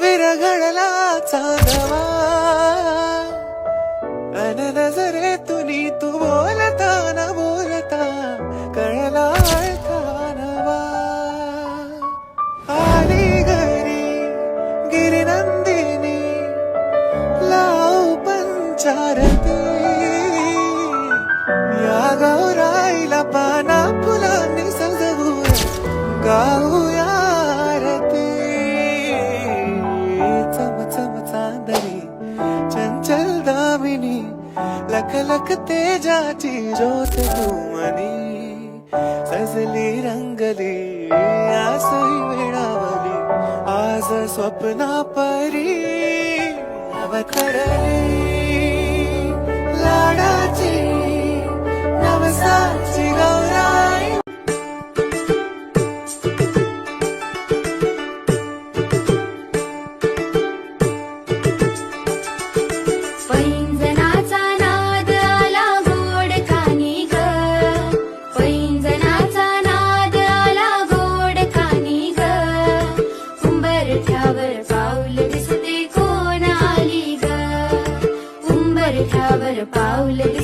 विरघडला चांदवा. अन नजरे तुनी तू बोलता न बोलता कळला नवा आली घरी गिरिनंदिनी लाव पंचारती. या गौराईला पाना फुलांनी सजवून गाव लख तेजाची ज्योत घुमनी सजली रंगली आसही वेळावली आज स्वप्ना परी अवतरली Paula